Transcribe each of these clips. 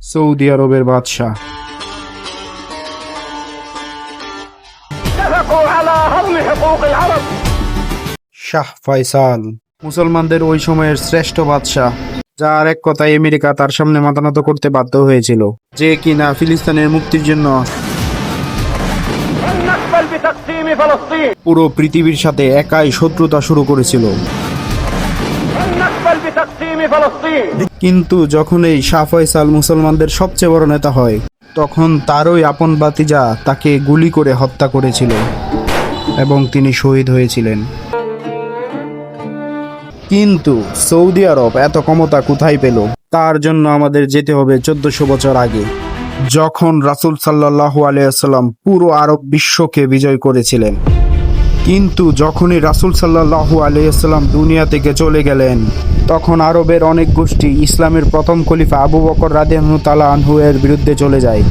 Saudi আরবের বাদশাহ। শাহ ফয়সাল। মুসলমানদের ওই সময়ের শ্রেষ্ঠ বাদশাহ, যার এক কথায় আমেরিকা তার সামনে মাতানত করতে বাধ্য হয়েছিল, যে কিনা ফিলিস্তিনের মুক্তির জন্য পুরো পৃথিবীর সাথে একাই শত্রুতা শুরু করেছিল। কিন্তু যখন এই শাহ মুসলমানদের সবচেয়ে বড় নেতা হয়, তখন তারই আপন বাতিজা তাকে গুলি করে হত্যা করেছিল এবং তিনি শহীদ হয়েছিলেন। কিন্তু সৌদি আরব এত ক্ষমতা কোথায় পেল? তার জন্য আমাদের যেতে হবে চোদ্দশো বছর আগে, যখন রাসূল সাল্লাহু আলিয়াল্লাম পুরো আরব বিশ্বকে বিজয় করেছিলেন। কিন্তু যখনই রাসুল সাল্লাহ আলিয়াল্লাম দুনিয়া থেকে চলে গেলেন, তখন আরবের অনেক গোষ্ঠী ইসলামের প্রথম খলিফা আবু বকর রাদেহনুতালা আনহু এর বিরুদ্ধে চলে যায়।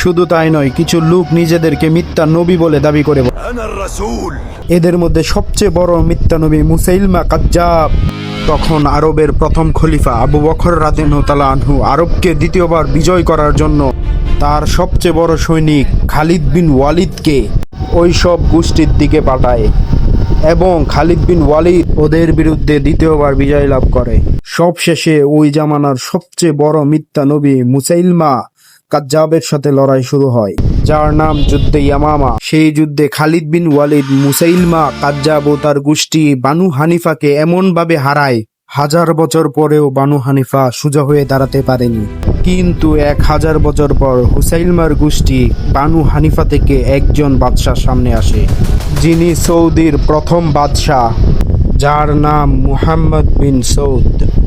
শুধু তাই নয়, কিছু লোক নিজেদেরকে মিথ্যা নবী বলে দাবি করে এদের মধ্যে সবচেয়ে বড় মিথ্যা নবী মুসাইলমা কাজ্জাব। তখন আরবের প্রথম খলিফা আবু বখর রাদেনতালা আনহু আরবকে দ্বিতীয়বার বিজয় করার জন্য তার সবচেয়ে বড় সৈনিক খালিদ বিন ওয়ালিদকে ওই সব গোষ্ঠীর দিকে পাঠায় এবং খালিদ বিন ওয়ালিদ ওদের বিরুদ্ধে দ্বিতীয়বার বিজয় লাভ করে। সবশেষে ওই জামানার সবচেয়ে বড় মিথ্যা নবী মুসাইলমা কাজ্জাবের সাথে লড়াই শুরু হয়, যার নাম যুদ্ধে ইয়ামামা। সেই যুদ্ধে খালিদ বিন ওয়ালিদ, মুসাইলমা, কাজ্জাব ও তার গোষ্ঠী বানু হানিফাকে এমনভাবে হারায়, হাজার বছর পরেও বানু হানিফা সোজা হয়ে দাঁড়াতে পারেনি। কিন্তু এক হাজার বছর পর হুসাইলমার গোষ্ঠী বানু হানিফা থেকে একজন বাদশাহ সামনে আসে, যিনি সৌদির প্রথম বাদশাহ, যার নাম মুহাম্মদ বিন সৌদ।